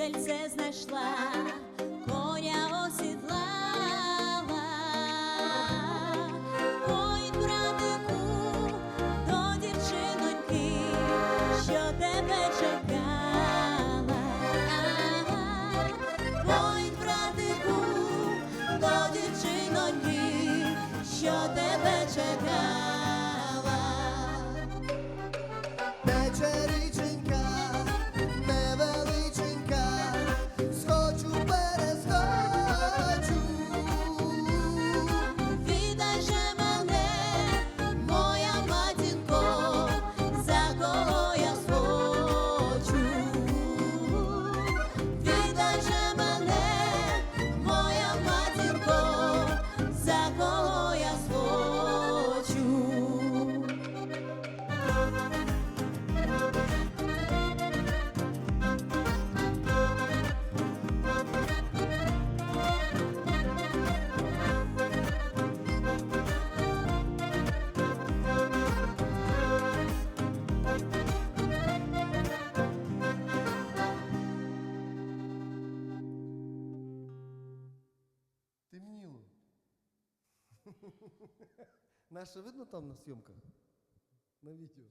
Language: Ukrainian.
прийшла, коня осідлала, ой, братику, до дівчиноньки, що тебе чекала. Ой, братику, до дівчиноньки, що тебе чекала. Наше видно там на зйомках? На відео.